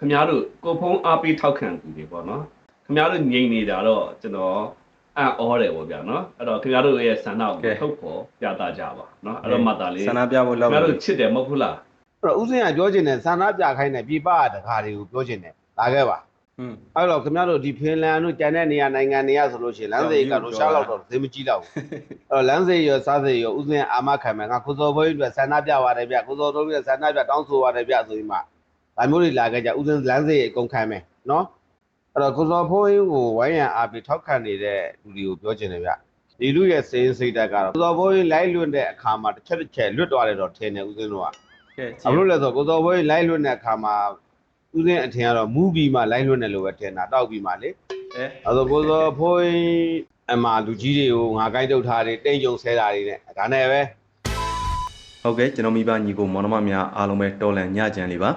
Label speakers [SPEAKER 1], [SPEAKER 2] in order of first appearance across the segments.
[SPEAKER 1] ခင်ဗျားတို့ကိုဖုံးအားပေးထောက်ခံသူတွေပေါ့နော်ခင်ဗျားတို့ငြိမ်နေတာတော့ကျွန်တော်အံ့ဩတယ်ပေါ့ဗျာနော်အဲ့တော့ခင်ဗျားတို့ရဲ့ဆန္ဒကိုထုတ်ဖော်ပြသကြပါနော်အဲ့တော့မှတ်သားလေး
[SPEAKER 2] ဆန္ဒပြဖို့
[SPEAKER 1] ခင်
[SPEAKER 2] လောက်
[SPEAKER 1] ဗျားတို့ချစ်တယ်မဟုတ်ဘူးလား
[SPEAKER 3] အဲ့တော့ဥစဉ်ကပြောချင်တယ်ဆန္ဒပြခိုင်းတယ်ပြပတကားတွေကိုပြောချင်တယ်လာခဲ့ပါ
[SPEAKER 2] อืม
[SPEAKER 3] အဲ့တော့ခင်ဗျားတို့ဒီဖင်လန်တို့ကျန်တဲ့နေရာနိုင်ငံတွေကဆိုလို့ရှိရင်လမ်းစိတ်ကရုရှားလောက်တော့ဈေးမကြီးတော့ဘူးအဲ့တော့လမ်းစိတ်ရောစားစိတ်ရောဥစဉ်အာမခံမယ်ငါကိုစော်ဘွေးအတွက်ဆန္ဒပြပါတယ်ဗျကိုစော်တို့အတွက်ဆန္ဒပြတောင်းဆိုပါတယ်ဗျဆိုပြီးမှ ဒါမျိုးတွေလာခဲ့ကြဥစဉ်လမ်းစိတ်အကုန်ခံမယ်နော်အဲ့တော့ကိုစော်ဘွေးကိုဝိုင်းရန်အားပြီးထောက်ခံနေတဲ့လူတွေကိုပြောချင်တယ်ဗျဒီလူရဲ့စိတ်စိတ်တက်ကတော့ကိုစော်ဘွေးလိုက်လွတ်တဲ့အခါမှာတစ်ချက်တစ်ချက်လွတ်သွားတယ်တော့ထင်တယ်ဥစဉ်တို့က
[SPEAKER 2] ကဲ။
[SPEAKER 3] အလို့လဲဆိုကိုစော်ဘွေးလိုက်လွတ်တဲ့အခါမှာဥစဉ်အထင်ကတော့မူးပြီးမှလိုက်လွတ်တယ်လို့ပဲထင်တာတောက်ပြီးမှလေ
[SPEAKER 2] အဲ။
[SPEAKER 3] အဲဆိုကိုစော်ဘွေးအမလူကြီးတွေကိုငါကိုင်းတုတ်ထားတယ်တိတ်ကြုံဆဲတာတွေနဲ့ဒါနဲ့ပဲ
[SPEAKER 2] ဟုတ်ကဲ့ကျွန်တော်မိဘညီကိုမောင်နှမများအားလုံးပဲတော်လန်ညကြံလေးပါ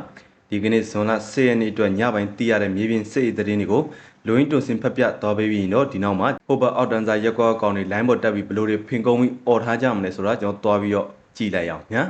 [SPEAKER 2] ဒီကနေ့ဇွန်လ10ရက်နေ့အတွက်ညပိုင်းသိရတဲ့မြေပြင်စစ်ရေးသတင်းတွေကိုလူရင်းတွင်စင်ဖက်ပြသွားပေးပြီးတော့ဒီနောက်မှာဟိုဘအောက်တန်စာရက်ကွာကောင်တွေလိုင်းပေါ်တက်ပြီးဘလို့တွေဖင်ကုန်းပြီးអော်ထားကြမလဲဆိုတာကျွန်တော်သွားပြီးတော့ကြည့်လိုက်အောင်ညာ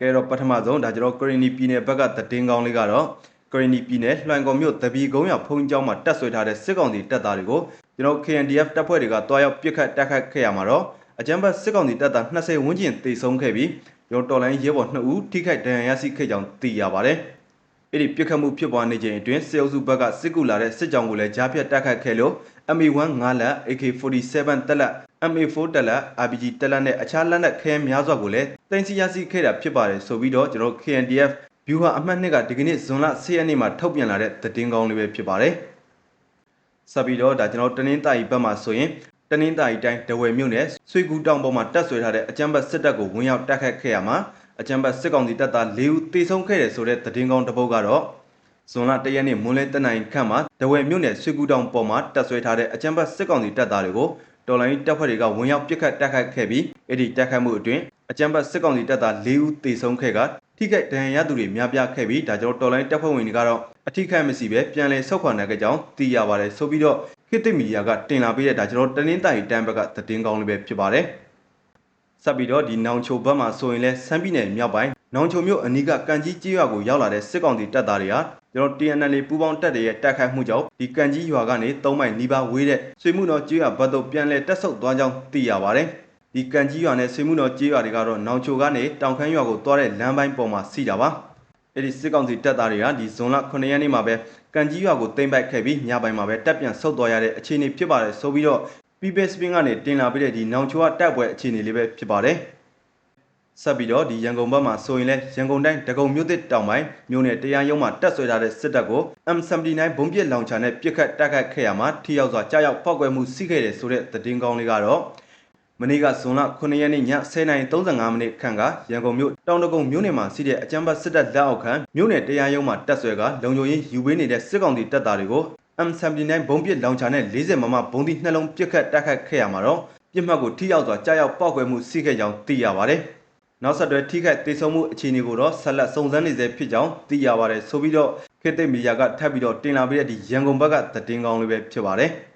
[SPEAKER 2] ကဲတော့ပထမဆုံးဒါကျွန်တော်ကရင်နီပြည်နယ်ဘက်ကသတင်းကောင်းလေးကတော့ကရင်နီပြည်နယ်လှိုင်ကော်မြို့တပီကုန်းရဖုံကျောင်းမှာတက်ဆွဲထားတဲ့စစ်ကောင်စီတပ်သားတွေကိုကျွန်တော် KNDF တပ်ဖွဲ့တွေကတွားရောက်ပစ်ခတ်တိုက်ခတ်ခဲ့ရမှာတော့အကြမ်းဖက်စစ်ကောင်စီတပ်သား20ဝန်းကျင်တေဆုံးခဲ့ပြီး ကျွန်တော်တော်လိုင်းရဲဘော်2ဦးထိခိုက်ဒဏ်ရာရရှိခဲ့ကြောင်းသိရပါတယ်။အဲ့ဒီပြစ်ခတ်မှုဖြစ်ပွားနေချိန်အတွင်းစစ်အုပ်စုဘက်ကစစ်ကူလာတဲ့စစ်ကြောင်းကိုလည်းကြားဖြတ်တိုက်ခတ်ခဲ့လို့ MA1 9လက် AK47 တက်လက် MA4 တက်လက် RPG တက်လက်နဲ့အခြားလက်နက်ခဲများစွာကိုလည်းတင်စီရရှိခဲ့တာဖြစ်ပါတယ်ဆိုပြီးတော့ကျွန်တော် KNDF ဗျူဟာအမှတ်2ကဒီကနေ့ဇွန်လ10ရက်နေ့မှာထုတ်ပြန်လာတဲ့သတင်းကောင်းလေးပဲဖြစ်ပါတယ်။ဆက်ပြီးတော့ဒါကျွန်တော်တနင်္သာရီဘက်မှာဆိုရင် တနင်္သာရီတိုင်းဒဝယ်မြို့နယ်ဆွေကူတောင်ပေါ်မှာတက်ဆွဲထားတဲ့အကြမ်းဖက်စစ်တပ်ကိုဝင်ရောက်တိုက်ခတ်ခဲ့ရမှာအကြမ်းဖက်စစ်ကောင်စီတပ်သား၄ဦးတေဆုံးခဲ့တယ်ဆိုတဲ့သတင်းကောင်းတစ်ပုဒ်ကတော့ဇွန်လ၁ရက်နေ့မွန်းလယ်တနင်္လာခန့်မှာဒဝယ်မြို့နယ်ဆွေကူတောင်ပေါ်မှာတက်ဆွဲထားတဲ့အကြမ်းဖက်စစ်ကောင်စီတပ်သားတွေကိုတော်လိုင်းတပ်ဖွဲ့တွေကဝင်ရောက်ပစ်ခတ်တိုက်ခတ်ခဲ့ပြီးအဲ့ဒီတိုက်ခတ်မှုအတွင်းအကြမ်းဖက်စစ်ကောင်စီတပ်သား၄ဦးတေဆုံးခဲ့ကထိခိုက်ဒဏ်ရာရသူတွေများပြားခဲ့ပြီးဒါကြောင့်တော်လိုင်းတပ်ဖွဲ့ဝင်တွေကတော့အထိခိုက်မရှိပဲပြန်လည်ဆုတ်ခွာနိုင်ခဲ့ကြောင်းသိရပါတယ်ဆိုပြီးတော့ ခေတ်သစ်မီဒီယာကတင်လာပေးတဲ့ဒါကျွန်တော်တနင်္သာရီတန်းဘက်ကသတင်းကောင်းလေးပဲဖြစ်ပါတယ်ဆက်ပြီးတော့ဒီနောင်ချိုဘက်မှာဆိုရင်လဲစမ်းပြည်နယ်မြောက်ပိုင်းနောင်ချိုမြို့အနီးကကန်ကြီးကျေးရွာကိုရောက်လာတဲ့စစ်ကောင်စီတပ်သားတွေဟာကျွန်တော် TNL ပူးပေါင်းတပ်တွေရဲ့တိုက်ခိုက်မှုကြောင့်ဒီကန်ကြီးရွာကနေ၃မိုင်နီးပါးဝေးတဲ့ဆွေမှုတော်ကျေးရွာဘက်သို့ပြန်လည်တက်ဆုတ်သွားကြောင်းသိရပါတယ်ဒီကန်ကြီးရွာနဲ့ဆွေမှုတော်ကျေးရွာတွေကတော့နောင်ချိုကနေတောင်ခမ်းရွာကိုသွားတဲ့လမ်းပိုင်းပေါ်မှာစီးတာပါ အဲ့ဒီစစ်ကောင်စီတပ်သားတွေကဒီဇွန်လ9ရက်နေ့မှာပဲကန်ကြီးရွာကိုသိမ်းပိုက်ခဲ့ပြီးညပိုင်းမှာပဲတပ်ပြန်ဆုတ်သွားရတဲ့အခြေအနေဖြစ်ပါတယ်ဆိုပြီးတော့ People Spin ကနေတင်လာပေးတဲ့ဒီနောင်ချိုကတိုက်ပွဲအခြေအနေလေးပဲဖြစ်ပါတယ်ဆက်ပြီးတော့ဒီရန်ကုန်ဘက်မှာဆိုရင်လဲရန်ကုန်တိုင်းဒဂုံမြို့သစ်တောင်ပိုင်းမြို့နယ်တရားရုံးမှာတက်ဆွဲထားတဲ့စစ်တပ်ကို M79 ဘုံပစ်လောင်ချာနဲ့ပစ်ခတ်တိုက်ခတ်ခဲ့ရမှာထိရောက်စွာကြားရောက်ပောက်ကွဲမှုရှိခဲ့တယ်ဆိုတဲ့သတင်းကောင်းလေးကတော့ မနေ့ကဇွန်လ9ရက်နေ့ည10:35မိနစ်ခန့်ကရန်ကုန်မြို့တောင်တကုံမြို့နယ်မှာရှိတဲ့အကြမ်းဖက်စစ်တပ်လက်အောက်ခံမြို့နယ်တရားရုံးမှာတက်ဆွဲကလုံခြုံရေးယူပေးနေတဲ့စစ်ကောင်စီတပ်သားတွေကို M79 ဘုံပစ်လောင်ချာနဲ့40မမဘုံသီးနှလုံးပစ်ခတ်တိုက်ခတ်ခဲ့ရမှာတော့ပြစ်မှတ်ကိုထိရောက်စွာကြားရောက်ပောက်ကွဲမှုရှိခဲ့ကြောင်းသိရပါတယ်။နောက်ဆက်တွဲထိခိုက်ဒေဆုံးမှုအခြေအနေကိုတော့ဆက်လက်စုံစမ်းနေဆဲဖြစ်ကြောင်းသိရပါတယ်ဆိုပြီးတော့ခေတ်သစ်မီဒီယာကထပ်ပြီးတော့တင်လာပေးတဲ့ဒီရန်ကုန်ဘက်ကသတင်းကောင်းလေးပဲဖြစ်ပါတယ်။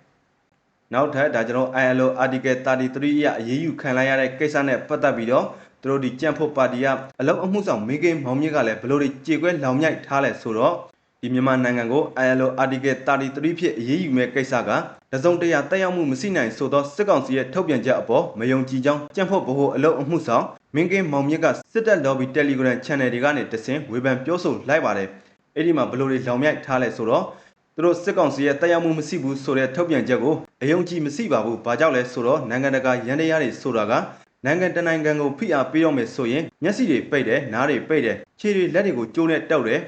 [SPEAKER 2] နောက်ထပ်ဒါကျွန်တော် ILO Article 33အရအရေးယူခံလိုက်ရတဲ့ကိစ္စနဲ့ပတ်သက်ပြီးတော့သူတို့ဒီကြံ့ဖို့ပါတီကအလုံးအမှုဆောင်မင်းကင်းမောင်မြင့်ကလည်းဘလို့ဒီကြေကွဲလောင်မြိုက်ထားလဲဆိုတော့ဒီမြန်မာနိုင်ငံကို ILO Article 33ဖြစ်အရေးယူမဲ့ကိစ္စကတစုံတရာတက်ရောက်မှုမရှိနိုင်ဆိုသောစစ်ကောင်စီရဲ့ထုတ်ပြန်ချက်အပေါ်မယုံကြည်ကြောင်းကြံ့ဖို့ဗဟိုအလုံးအမှုဆောင်မင်းကင်းမောင်မြင့်ကစစ်တပ် lobby Telegram channel တွေကနေတဆင်ဝေဖန်ပြောဆိုလိုက်ပါတယ်အဲ့ဒီမှာဘလို့ဒီလောင်မြိုက်ထားလဲဆိုတော့ သူတို့စစ်ကောင်စီရဲ့တက်ရောက်မှုမရှိဘူးဆိုတဲ့ထုတ်ပြန်ချက်ကိုအယုံကြည်မရှိပါဘူး။ဘာကြောင့်လဲဆိုတော့နိုင်ငံတကာရန်တရားတွေဆိုတာကနိုင်ငံတနိုင်ငံကိုဖိအားပေးတော့မယ်ဆိုရင်မျက်စိတွေပိတ်တယ်နားတွေပိတ်တယ်ခြေတွေလက်တွေကိုကျိုးနဲ့တောက်တယ်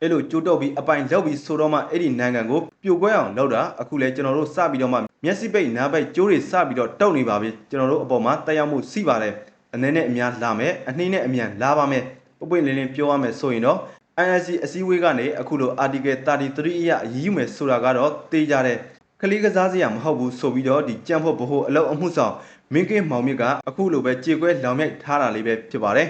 [SPEAKER 2] အဲ့လိုကျိုးတော့ပြီးအပိုင်လောက်ပြီးဆိုတော့မှအဲ့ဒီနိုင်ငံကိုပြိုကွဲအောင်လုပ်တာအခုလဲကျွန်တော်တို့စပြီးတော့မှမျက်စိပိတ်နားပိတ်ကျိုးတွေစပြီးတော့တောက်နေပါပြီကျွန်တော်တို့အပေါ်မှာတက်ရောက်မှုရှိပါတယ်အနေနဲ့အများလာမယ်အနှိမ့်နဲ့အမြန်လာပါမယ်ပွပွင့်လင်းလင်းပြောရမယ်ဆိုရင်တော့ INC အစည်းအဝေးကနေအခုလို Article 33အရအရေးယူမယ်ဆိုတာကတော့တေးကြတဲ့ကလေးကစားစရာမဟုတ်ဘူးဆိုပြီးတော့ဒီကြံ့ဖို့ဘဟုအလုံးအမှုဆောင်မင်းကင်းမောင်မြင့်ကအခုလိုပဲကြေကွဲလောင်မြိုက်ထားတာလေးပဲဖြစ်ပါတယ်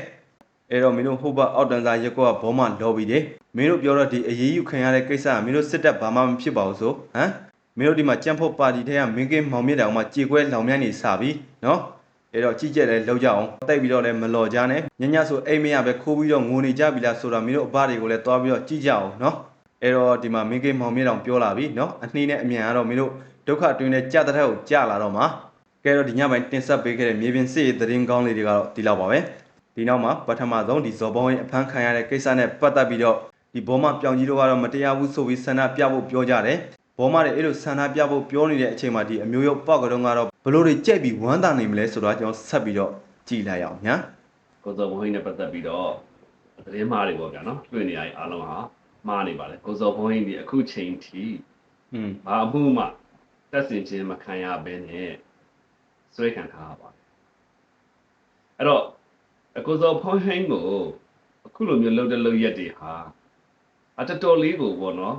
[SPEAKER 2] အဲ့တော့မင်းတို့ဟိုဘအောက်တန်းစားရက်ကောကဘောမလော်ပြီးတယ်မင်းတို့ပြောတော့ဒီအရေးယူခံရတဲ့ကိစ္စကမင်းတို့စစ်တပ်ဘာမှမဖြစ်ပါဘူးဆိုဟမ်မင်းတို့ဒီမှာကြံ့ဖို့ပါတီထဲကမင်းကင်းမောင်မြင့်တောင်မှကြေကွဲလောင်မြိုက်နေစာပြီနော် အဲ့တော့ကြည့်ကြက်လဲလောက်ကြအောင်တိုက်ပြီးတော့လဲမလော်ကြနဲ့ညညဆိုအိမ်မရပဲခိုးပြီးတော့ငိုနေကြပြီလားဆိုတော့မင်းတို့အဖတွေကိုလဲသွားပြီးတော့ကြည့်ကြအောင်နော်အဲ့တော့ဒီမှာမင်းကိမောင်မြေတောင်ပြောလာပြီနော်အနှီးနဲ့အမြန်ကတော့မင်းတို့ဒုက္ခတွင်တဲ့ကြတဲ့ထက်ကိုကြလာတော့မှာကဲတော့ဒီညပိုင်းတင်ဆက်ပေးခဲ့တဲ့မြေပြင်စစ်ရေးသတင်းကောင်းလေးတွေကတော့ဒီလောက်ပါပဲဒီနောက်မှာပထမဆုံးဒီဇော်ဘောင်းရဲ့အဖမ်းခံရတဲ့ကိစ္စနဲ့ပတ်သက်ပြီးတော့ဒီဘောမပြောင်ကြီးတို့ကတော့မတရားဘူးဆိုပြီးဆန္ဒပြဖို့ပြောကြတယ်ဘောမတွေအဲ့လိုဆန္ဒပြဖို့ပြောနေတဲ့အချိန်မှာဒီအမျိုးရုပ်ပောက်ကတော့ကတော့ ဘလို့တွေကြက်ပြီးဝမ်းသာနေမလဲဆိုတော့ကျွန်တော်ဆက်ပြီးတော့ကြည်လိုက်အောင်ညာ
[SPEAKER 1] ကိုစောဘုန်းကြီးနဲ့ပတ်သက်ပြီးတော့သတင်းမှားတွေပေါ့ဗျာနော်တွေ့နေရတဲ့အားလုံးဟာမှားနေပါလေကိုစောဘုန်းကြီးဒီအခုချိန်ထိ
[SPEAKER 2] อืม
[SPEAKER 1] ဘာအမှုမှတက်စင်ခြင်းမခံရဘဲနဲ့ဆွဲခံထားရပါတယ်အဲ့တော့အကိုစောဘုန်းကြီးကိုအခုလိုမျိုးလှုပ်တဲ့လှုပ်ရက်တွေဟာအတတော်လေးကိုပေါ့နော်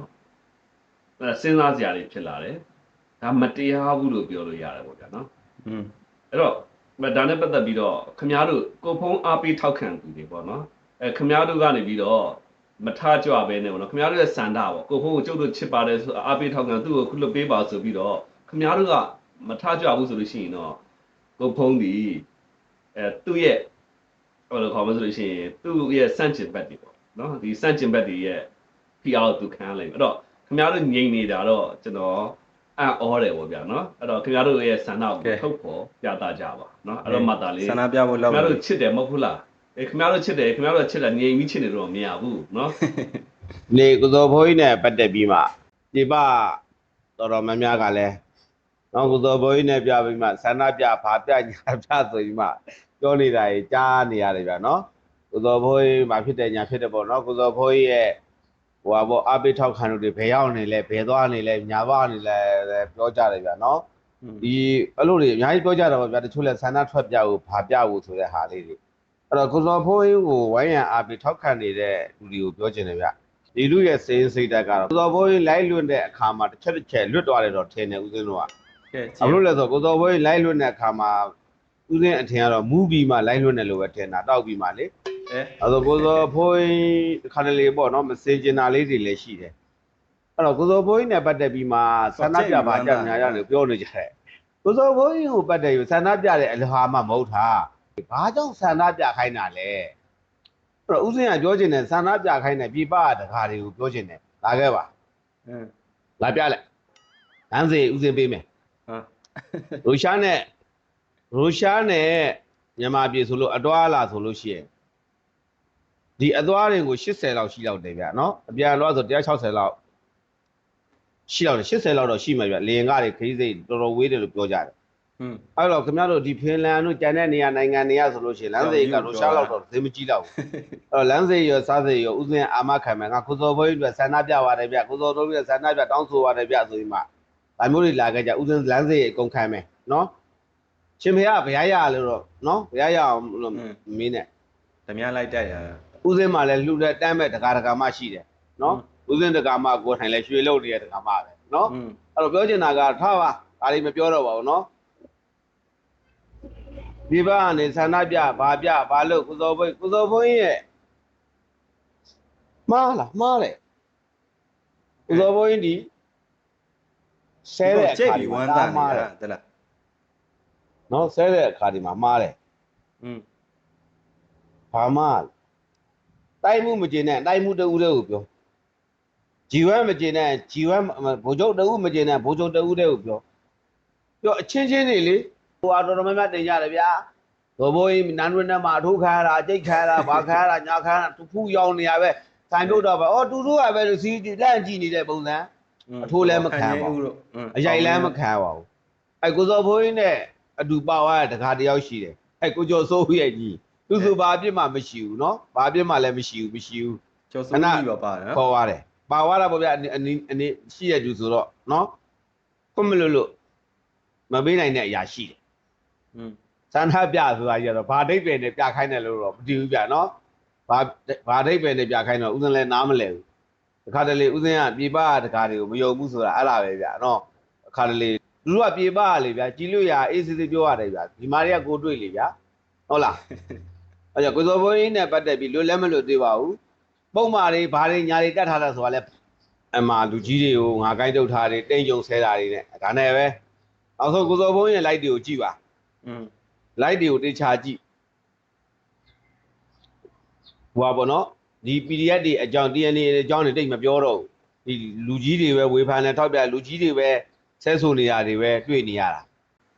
[SPEAKER 1] အဲစဉ်းစားစရာတွေဖြစ်လာတယ် ဒါမတရားဘူးလို့ပြောလို့ရတယ်ပေါ့ဗျာနော်
[SPEAKER 2] อืม
[SPEAKER 1] အဲ့တော့မဒါနဲ့ပတ်သက်ပြီးတော့ခမားတို့ကိုဖုံးအားပေးထောက်ခံသူတွေပေါ့နော်အဲခမားတို့ကနေပြီးတော့မထကြွပဲနဲ့ပေါ့နော်ခမားတို့ရဲ့စန္ဒပေါ့ကိုဖုံးကိုကျုပ်တို့ချစ်ပါတယ်ဆိုအားပေးထောက်ခံသူ့ကိုခုလွတ်ပေးပါဆိုပြီးတော့ခမားတို့ကမထကြွဘူးဆိုလို့ရှိရင်တော့ကိုဖုံးဒီအဲသူ့ရဲ့ဟိုလိုခေါ်မလို့ဆိုလို့ရှိရင်သူ့ရဲ့စန့်ကျင်ဘက်တွေပေါ့နော်ဒီစန့်ကျင်ဘက်တွေရဲ့ PR ကိုသူခံရလိမ့်မယ်အဲ့တော့ခမားတို့ငြိမ်နေတာတော့ကျွန်တော် အံ့ဩတယ်ပေါ့ဗျာနော်အဲ့တော့ခင်ဗျားတို့ရဲ့ဆန္ဒကိုထုတ်ဖော်ပြသကြပါနော်အဲ့တော့မှတ်သားလေး
[SPEAKER 2] ဆန္ဒပြဖို့
[SPEAKER 1] ခင်
[SPEAKER 2] လောက်
[SPEAKER 1] ဗျားတို့ချစ်တယ်မဟုတ်ဘူးလားအေးခင်ဗျားတို့ချစ်တယ်ခင်ဗျားတို့ချစ်တယ်ငြိမ်ပြီးချစ်နေတော့မရဘူးနော်
[SPEAKER 3] နေကုသိုလ်ဘုန်းကြီးနဲ့ပတ်သက်ပြီးမှဒီပတော်တော်များများကလည်းနော်ကုသိုလ်ဘုန်းကြီးနဲ့ပြပြီးမှဆန္ဒပြဖာပြညာပြဆိုပြီးမှပြောနေတာကြီးကြားနေရတယ်ဗျာနော်ကုသိုလ်ဘုန်းကြီးမှာဖြစ်တယ်ညာဖြစ်တယ်ပေါ့နော်ကုသိုလ်ဘုန်းကြီးရဲ့ ဟိုပါပေါ့အပိထောက်ခံလို့တွေဘယ်ရောက်နေလဲဘယ်သွားနေလဲညာသွားနေလဲပြောကြတယ်ဗျာနော်ဒီအဲ့လိုတွေအများကြီးပြောကြတာပါဗျာတချို့လဲဆန္ဒထွက်ပြဖို့ဘာပြဖို့ဆိုတဲ့ဟာလေးတွေအဲ့တော့ကိုစောဖိုးရင်းကိုဝိုင်းရန်အားပြီးထောက်ခံနေတဲ့လူတွေကိုပြောချင်တယ်ဗျဒီလူရဲ့စိတ်စိတ်တက်ကတော့ကိုစောဖိုးရင်းလိုက်လွတ်တဲ့အခါမှာတစ်ချက်တစ်ချက်လွတ်သွားတယ်တော့ထင်တယ်ဦးစင်းတို့က
[SPEAKER 2] ကဲ
[SPEAKER 3] ဘာလို့လဲဆိုတော့ကိုစောဖိုးရင်းလိုက်လွတ်တဲ့အခါမှာ ဦးစင်းအထင်ကတော့မူးပြီးမှလိုက်လွတ်တယ်လို့ပဲထင်တာတောက်ပြီးမှလေ
[SPEAKER 2] အဲ
[SPEAKER 3] အဲ့တော့ကိုစောဖိုးရင်းတစ်ခါတလေပေါ့နော်မစင်ကျင်တာလေးတွေလည်းရှိတယ်အဲ့တော့ကိုစောဖိုးရင်းနဲ့ပတ်သက်ပြီးမှဆန္ဒပြပါကြများရတယ်ပြောနေကြတယ်ကိုစောဘုန်းကြီးကိုပတ်တယ်ယူဆန္ဒပြတဲ့အလဟာမှမဟုတ်တာဘာကြောင့်ဆန္ဒပြခိုင်းတာလဲအဲ့တော့ဦးစင်းကပြောချင်တယ်ဆန္ဒပြခိုင်းတယ်ပြပတကားတွေကိုပြောချင်တယ်လာခဲ့ပါ
[SPEAKER 2] အင်း
[SPEAKER 3] လာပြလိုက်လမ်းစီဦးစင်းပေးမယ်
[SPEAKER 2] ဟာ
[SPEAKER 3] ရုရှားနဲ့ ရုရှားနဲ့မြန်မာပြည်ဆိုလို့အတွားလာဆိုလို့ရှိရင်ဒီအသွားတွေကို80လောက်ရှိလောက်တယ်ဗျာနော်အပြန်တော့ဆို160လောက်ရှိလောက်တယ်80လောက်တော့ရှိမှာဗျလေရင်ကားတွေခရီးစိတ်တော်တော်ဝေးတယ်လို့ပြောကြတယ်
[SPEAKER 2] อืม
[SPEAKER 3] အဲ့တော့ခင်ဗျားတို့ဒီဖင်လန်တို့ကျန်တဲ့နေရာနိုင်ငံတွေကဆိုလို့ရှိရင်လမ်းစိတ်ကရုရှားလောက်တော့သိမကြည့်တော့ဘူးအဲ့တော့လမ်းစိတ်ရောစားစိတ်ရောဥစဉ်အာမခံမယ်ငါကုစောဘွေးအတွက်ဆန္ဒပြပါတယ်ဗျကုစောတို့အတွက်ဆန္ဒပြတောင်းဆိုပါတယ်ဗျဆိုပြီးမှဒါမျိုးတွေလာခဲ့ကြဥစဉ်လမ်းစိတ်အကုန်ခံမယ်နော် ရှင်ဖေကဘရားရလို့တော့နော်ဘရားရအောင်လို့မင်းနဲ့
[SPEAKER 2] ဓမြလိုက်တိုက်ရတာ
[SPEAKER 3] ဥစဉ်မှာလည်းလှူတဲ့တမ်းမဲ့တကာတကာမှရှိတယ်နော်ဥစဉ်တကာမှကိုယ်ထိုင်လဲရွှေလို့နေတဲ့တကာမှပဲနော်
[SPEAKER 2] อืม
[SPEAKER 3] အဲ့တော့ပြောချင်တာကထားပါဒါလေးမပြောတော့ပါဘူးနော်ဒီဘက်ကနေဆန္ဒပြဘာပြဘာလို့ကုသောဘိုးကုသောဘုန်းကြီးရဲ့မှားလားမှားတယ်ကုသောဘုန်းကြီးဒီဆဲတဲ့
[SPEAKER 2] ကြိတ်
[SPEAKER 3] အခါ
[SPEAKER 2] ပြီး
[SPEAKER 3] ဒီ
[SPEAKER 2] ဝ
[SPEAKER 3] မှာ
[SPEAKER 2] မ်း
[SPEAKER 3] ဒါ
[SPEAKER 2] သာနေ
[SPEAKER 3] မှားတ
[SPEAKER 2] တာ
[SPEAKER 3] ယ်
[SPEAKER 2] တဲ့လား
[SPEAKER 3] နော်ဆဲတဲ့အခါဒီမှာမှားတယ်
[SPEAKER 2] อืม
[SPEAKER 3] ဘာမှတိုက်မှုမကျင်နဲ့တိုက်မှုတူးတဲ့ကိုပြော G1 မကျင်နဲ့ G1 ဘိုလ်ချုပ်တူးမကျင်နဲ့ဘိုလ်ချုပ်တူးတဲ့ကိုပြောပြောအချင်းချင်းနေလေဟိုအတော်တော်များများတင်ကြတယ်ဗျာတော်ဘိုးကြီးနန်းရွန်းနဲ့မှာအထုတ်ခါရတာအကျိတ်ခါရတာဘာခါရတာညာခါရတာသူဖူးရောင်နေရပဲဆိုင်တို့တော့ပဲအော်တူတူကပဲစီးလန့်ကြည့်နေတဲ့ပုံစံအထိုးလည်းမခံပါဘူးအရိုက်လည်းမခံပါဘူးအဲကိုစောဘိုးကြီးနဲ့ အတူပါဝါတကားတယောက်ရှိတယ်အဲကိုကျော်စိုးရဲ့ကြီးသူဆိုဘာအပြစ်မှမရှိဘူးနော်ဘာအပြစ်မှလည်းမရှိဘူးမရှိဘူး
[SPEAKER 2] ကျော်စိုးကြီးပါပါတယ်နော်
[SPEAKER 3] ပေါ်သွားတယ်ပါသွားတာပေါ့ဗျအနေအနေရှိရသူဆိုတော့နော်ခွင့်မလို့လို့မပေးနိုင်တဲ့အရာရှိတယ်
[SPEAKER 2] อืม
[SPEAKER 3] စန္ဒပြဆိုတာကြီးကတော့ဘာဒိတ်ပင်နဲ့ပြခိုင်းတယ်လို့တော့မတည်ဘူးဗျနော်ဘာဘာဒိတ်ပင်နဲ့ပြခိုင်းတော့ဥစဉ်လည်းနားမလဲဘူးတခါတလေဥစဉ်ကပြေပတခါတွေကိုမယုံဘူးဆိုတာအဲ့လားပဲဗျနော်အခါတလေ လူတို့ကပြေပလေဗျာကြည်လို့ရအေးစစ်စစ်ပြောရတယ်ဗျာဒီမာတွေကကိုတွေ့လေဗျာဟုတ်လားအဲ့ကြောင့်ကိုစောဘိုးကြီးနဲ့ပတ်သက်ပြီးလွတ်လည်းမလွတ်သေးပါဘူးပုံမာတွေဘာတွေညာတွေတတ်ထားတာဆိုတာလဲအမှလူကြီးတွေကိုငါကိုင်းတုတ်ထားတွေတိမ်ကြုံဆဲတာတွေနဲ့ဒါနဲ့ပဲနောက်ဆုံးကိုစောဘိုးကြီးရဲ့ light တွေကိုကြည့်ပါ
[SPEAKER 2] อืม
[SPEAKER 3] light တွေကိုတေချာကြည့်ဟွာပေါ့နော်ဒီ PDF တွေအကြောင်း DNA တွေအကြောင်းတွေတိတ်မပြောတော့ဘူးဒီလူကြီးတွေပဲဝေဖန်နဲ့ထောက်ပြလူကြီးတွေပဲ ဆဲဆိုနေရတွေပဲတွေ့နေရတာ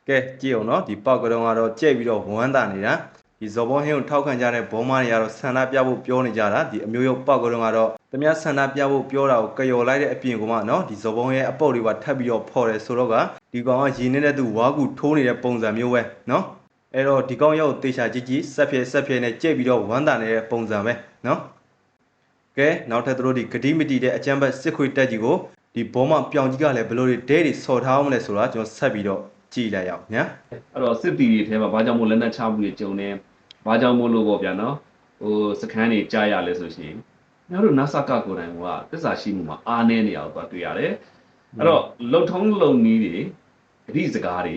[SPEAKER 2] ကဲကြည့်အောင်နော်ဒီပောက်ကတုံးကတော့ကြဲ့ပြီးတော့ဝမ်းသာနေတာဒီဇော်ဘောဟင်းကိုထောက်ခံကြတဲ့ဘောမားတွေကတော့ဆန္ဒပြဖို့ပြောနေကြတာဒီအမျိုးရုပ်ပောက်ကတုံးကတော့တမဆန္ဒပြဖို့ပြောတာကိုကယော်လိုက်တဲ့အပြင်ကမှနော်ဒီဇော်ဘောဟင်းရဲ့အပုတ်တွေပါထပ်ပြီးတော့ဖော်တယ်ဆိုတော့ကဒီကောင်ကရင်းနေတဲ့သူဝါကူထိုးနေတဲ့ပုံစံမျိုးပဲနော်အဲ့တော့ဒီကောင်ရောက်တေချာကြည့်ကြည့်ဆက်ဖြဲဆက်ဖြဲနဲ့ကြဲ့ပြီးတော့ဝမ်းသာနေတဲ့ပုံစံပဲနော်ကဲနောက်ထပ်သူတို့ဒီဂတိမတီတဲ့အချမ်းဘတ်စစ်ခွေတက်ကြီးကို ဒီဘောမပြောင်ကြီးကလည်းဘယ်လိုတွေဒဲတွေဆော်ထားအောင်မလဲဆိုတာကျွန်တော်ဆက်ပြီးတော့ကြည့်လိုက်ရအောင်ညာ
[SPEAKER 1] အဲ့တော့စစ်တီတွေထဲမှာဘာကြောင့်မို့လက်နက်ချမှုတွေကြုံနေဘာကြောင့်မို့လို့ပေါ့ဗျာနော်ဟိုစခန်းတွေကြားရလဲဆိုရှင်ညတို့နာဆာကကိုယ်တိုင်ကသစ္စာရှိမှုမှာအားနည်းနေအောင်သွားတွေ့ရတယ်အဲ့တော့လုံထုံးလုံနီးတွေအဓိစကားတွေ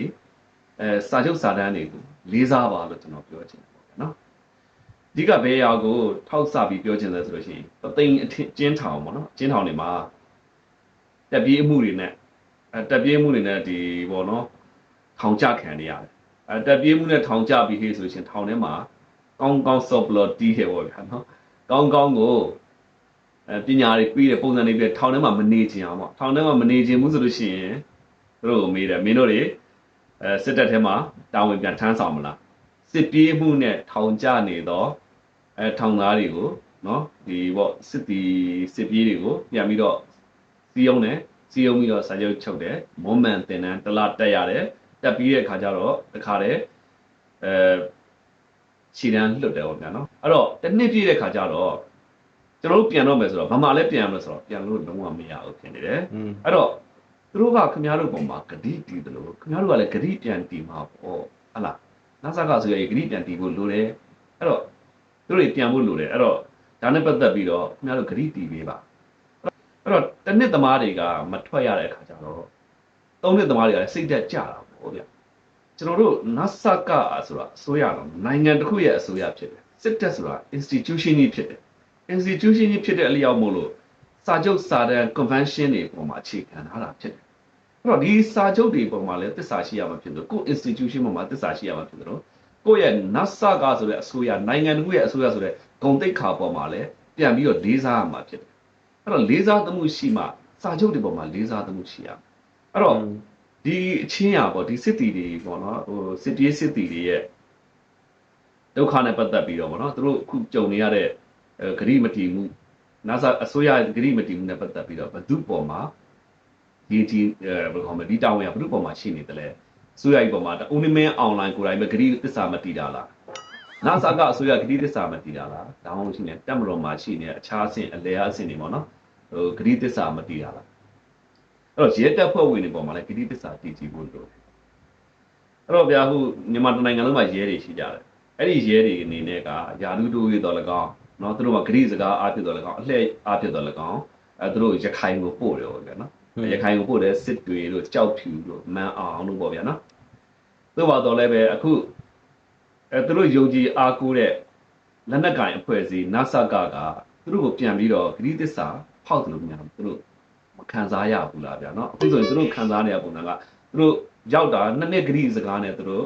[SPEAKER 1] အဲစာချုပ်စာတမ်းတွေကိုလေးစားပါလို့ကျွန်တော်ပြောချင်တယ်ပေါ့ဗျာနော်အဓိကဘယ်အရာကိုထောက်ဆပြီးပြောချင်လဲဆိုလို့ရှိရင်ပသိမ်အထင်ကျင်းထောင်ပေါ့နော်ကျင်းထောင်တွေမှာ တက်ပြေးမှုတွေနဲ့အဲတက်ပြေးမှုတွေနဲ့ဒီပေါ့နော်ထောင်ကြခံနေရတယ်အဲတက်ပြေးမှုနဲ့ထောင်ကြပြီးဟေးဆိုရှင်ထောင်ထဲမှာကောင်းကောင်းဆော့ဘလော့တီးခဲ့ပေါ့ဗျာနော်ကောင်းကောင်းကိုအဲပညာတွေပြီးတဲ့ပုံစံတွေပြီးထောင်ထဲမှာမနေချင်အောင်ပေါ့ထောင်ထဲမှာမနေချင်ဘူးဆိုလို့ရှိရင်သူတို့ကိုမေးတယ်မင်းတို့တွေအဲစစ်တပ်ထဲမှာတာဝန်ပြန်ထမ်းဆောင်မလားစစ်ပြေးမှုနဲ့ထောင်ကြနေတော့အဲထောင်သားတွေကိုနော်ဒီပေါ့စစ်တီစစ်ပြေးတွေကိုပြန်ပြီးတော့ စီးအောင်တယ်စီးအောင်ပြီးတော့စာချုပ်ချုပ်တယ်မွန်မန်တင်တန်းတစ်လတက်ရတယ်တက်ပြီးတဲ့အခါကျတော့တခါတည်းအဲခြေတန်းလွတ်တယ်ပေါ့ဗျာနော်အဲ့တော့တစ်နှစ်ပြည့်တဲ့အခါကျတော့ကျွန်တော်တို့ပြန်တော့မယ်ဆိုတော့ဘာမှလည်းပြန်မလို့ဆိုတော့ပြန်လို့လုံးဝမရဘူးဖြစ်နေတယ်
[SPEAKER 2] อืม
[SPEAKER 1] အဲ့တော့သူတို့ကခင်ဗျားတို့ပုံမှာဂတိတီးတယ်လို့ခင်ဗျားတို့ကလည်းဂတိပြန်တီးမှာပေါ့ဟဟလားနာဆာကဆိုရင်ဂတိပြန်တီးဖို့လိုတယ်အဲ့တော့သူတို့တွေပြန်ဖို့လိုတယ်အဲ့တော့ဒါနဲ့ပတ်သက်ပြီးတော့ခင်ဗျားတို့ဂတိတီးပေးပါ အဲ့တော့တစ်နှစ်သမားတွေကမထွက်ရတဲ့အခါကျတော့သုံးနှစ်သမားတွေကလည်းစိတ်သက်ကြတာပေါ့ဗျာကျွန်တော်တို့နတ်ဆကဆိုတာအစိုးရတော့နိုင်ငံတစ်ခုရဲ့အစိုးရဖြစ်တယ်စစ်တပ်ဆိုတာ institution ကြီးဖြစ်တယ် institution ကြီးဖြစ်တဲ့အလျောက်မို့လို့စာချုပ်စာတမ်း convention တွေပုံမှာအခြေခံထားတာဖြစ်တယ်အဲ့တော့ဒီစာချုပ်တွေပုံမှာလည်းသစ္စာရှိရမှာဖြစ်တယ်ကို institution ပုံမှာသစ္စာရှိရမှာဖြစ်တယ်နော်ကိုယ့်ရဲ့နတ်ဆကဆိုတဲ့အစိုးရနိုင်ငံတစ်ခုရဲ့အစိုးရဆိုတဲ့ဂုံတိတ်ခါပုံမှာလည်းပြန်ပြီးတော့လေးစားရမှာဖြစ်တယ် အဲ့တော့လေးစားသမှုရှိမှစာချုပ်တွေပုံမှာလေးစားသမှုရှိရမယ်အဲ့တော့ဒီအချင်းอ่ะပေါ့ဒီစစ်တီတွေပေါ့နော်ဟိုစစ်ပြေးစစ်တီတွေရဲ့ဒုက္ခနဲ့ပတ်သက်ပြီးတော့ပေါ့နော်သူတို့အခုကြုံနေရတဲ့အဲဂရိမတီမှုနာဆာအစိုးရဂရိမတီမှုနဲ့ပတ်သက်ပြီးတော့ဘယ်သူပေါ်မှာဒီဒီအဲဘယ်လိုခေါ်မလဲဒီတာဝန်ကဘယ်သူပေါ်မှာရှိနေတယ်လဲအစိုးရကြီးပေါ်မှာတအုံးနမင်းအွန်လိုင်းကိုယ်တိုင်ပဲဂရိသစ္စာမတည်တာလား နဆာကအစိုးရဂတိသစ္စာမတည်တာလားဒါမှမဟုတ်ရှင်တက်မတော်မှာရှိနေတဲ့အခြားအဆင့်အလဲအဆင့်တွေပေါ့နော်ဟိုဂတိသစ္စာမတည်တာလားအဲ့တော့ရဲတပ်ဖွဲ့ဝင်တွေပေါ်မှာလည်းဂတိသစ္စာတည်ကြည်ဖို့လိုတယ်အဲ့တော့ဗျာခုမြန်မာနိုင်ငံလုံးမှာရဲတွေရှိကြတယ်အဲ့ဒီရဲတွေအနေနဲ့ကယာလူတိုးရတော်လကောင်းနော်သူတို့ကဂရိစကားအားဖြစ်တော်လကောင်းအလှည့်အားဖြစ်တော်လကောင်းအဲသူတို့ရခိုင်ကိုပို့တယ်ပေါ့ဗျာနော်ရခိုင်ကိုပို့တယ်စစ်တွေတို့ကြောက်ဖြူတို့မန်အောင်တို့ပေါ့ဗျာနော်သို့ပါတော့လည်းပဲအခု အဲသူတို့ယုံကြည်အားကိုးတဲ့လက်နက်ကင်အဖွဲ့အစည်းနဆကကသူတို့ကိုပြန်ပြီးတော့ဂရိသစ္စာဖောက်တယ်လို့များသူတို့မခံစားရဘူးလားဗျာနော်အခုဆိုရင်သူတို့ခံစားနေရပုံကသူတို့ရောက်တာနှစ်နှစ်ဂရိစကားနဲ့သူတို့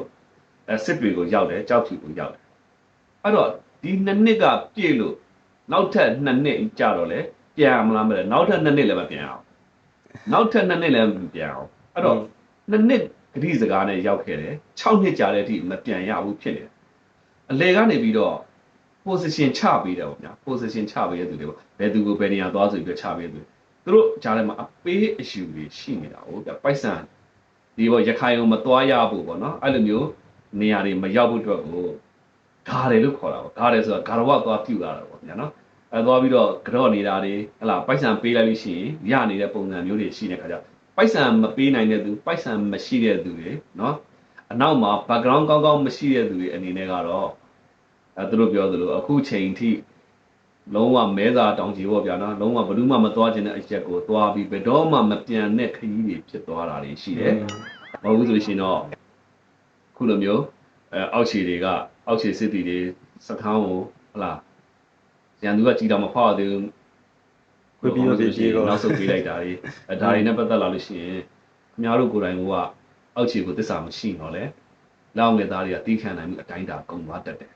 [SPEAKER 1] အဲစစ်တွေကိုရောက်တယ်ကြောက်ဖြူကိုရောက်တယ်အဲ့တော့ဒီနှစ်နှစ်ကပြည့်လို့နောက်ထပ်နှစ်နှစ်ကြာတော့လေပြန်မလားမလဲနောက်ထပ်နှစ်နှစ်လည်းမပြန်အောင်နောက်ထပ်နှစ်နှစ်လည်းမပြန်အောင်အဲ့တော့နှစ်နှစ်ဂရိစကားနဲ့ရောက်ခဲ့တယ်6နှစ်ကြာတဲ့အထိမပြန်ရဘူးဖြစ်နေတယ် အလေကနေပြီးတော့ position ချပေးတယ်ပေါ့ဗျာ position ချပေးတဲ့သူတွေပေါ့ဘယ်သူကိုဘယ်နေရာသွားဆိုပြီးတော့ချပေးတဲ့သူသူတို့ကြားထဲမှာအပေးအယူတွေရှိနေတာဟုတ်ပြပိုက်ဆံဒီဘောရခိုင်ကိုမသွားရဘူးပေါ့နော်အဲ့လိုမျိုးနေရာတွေမရောက်ဖို့အတွက်ကိုဂါတယ်လို့ခေါ်တာပေါ့ဂါတယ်ဆိုတာဂါရဝသွားပြုတ်လာတာပေါ့ညာနော်အဲသွားပြီးတော့ကြော့နေတာတွေဟလာပိုက်ဆံပေးလိုက်လို့ရှိရင်ရနေတဲ့ပုံစံမျိုးတွေရှိနေတဲ့ခါကျပိုက်ဆံမပေးနိုင်တဲ့သူပိုက်ဆံမရှိတဲ့သူတွေနော် အနောက်မှာ background ကောင်းကောင်းမရှိတဲ့သူတွေအနေနဲ့ကတော့အဲသူတို့ပြောသလိုအခုချိန်ထိလုံးဝမဲစာတောင်ကြီးပေါ့ဗျာနော်လုံးဝဘယ်သူမှမသွားခြင်းတဲ့အချက်ကိုသွားပြီးဘယ်တော့မှမပြန်တဲ့ခရီးတွေဖြစ်သွားတာတွေရှိတယ်။မဟုတ်ဘူးဆိုရှင်တော့ခုလိုမျိုးအဲအောက်ခြေတွေကအောက်ခြေစစ်တီတွေစခန်းကိုဟလာရန်သူကကြည်တာမဖောက်သေးဘူး
[SPEAKER 2] ခွေပြီးတော့ပြေးတော့
[SPEAKER 1] နောက်ဆုတ်ပေးလိုက်တာတွေအဲဒါတွေနဲ့ပတ်သက်လာလို့ရှိရင်ခင်ဗျားတို့ကိုယ်တိုင်က အောက်ခြေကိုသစ္စာမရှိတော့လေလောက်ငယ်သားတွေကတီးခံနိုင်မှုအတိုင်းတာကုန်သွားတတ်တယ်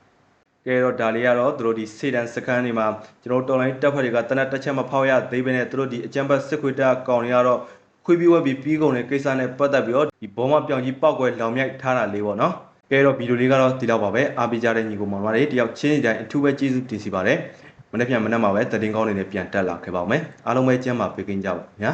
[SPEAKER 2] ကဲတော့ဒါလေးကတော့သူတို့ဒီစေတန်စကန်တွေမှာကျွန်တော်တော်လိုင်းတက်ဖက်တွေကတနက်တစ်ချက်မဖောက်ရသေးဘဲနဲ့သူတို့ဒီအကြံပတ်စစ်ခွေးတက်ကောင်တွေကတော့ခွေးပြီးဝက်ပြီးပြီးကုန်တဲ့ကိစ္စနဲ့ပတ်သက်ပြီးတော့ဒီဘောမပြောင်ကြီးပောက်ကွဲလောင်မြိုက်ထားတာလေးပေါ့နော်ကဲတော့ဗီဒီယိုလေးကတော့ဒီလောက်ပါပဲအားပေးကြတဲ့ညီကိုမောင်မတွေတယောက်ချင်းစီတိုင်းအထူးပဲကျေးဇူးတင်စီပါတယ်မနေ့ပြန်မနေ့မှာပဲတည်င်းကောင်းနေနဲ့ပြန်တက်လာခဲ့ပါဦးမယ်အားလုံးပဲကျမ်းပါပေးကင်းကြပါဗျာ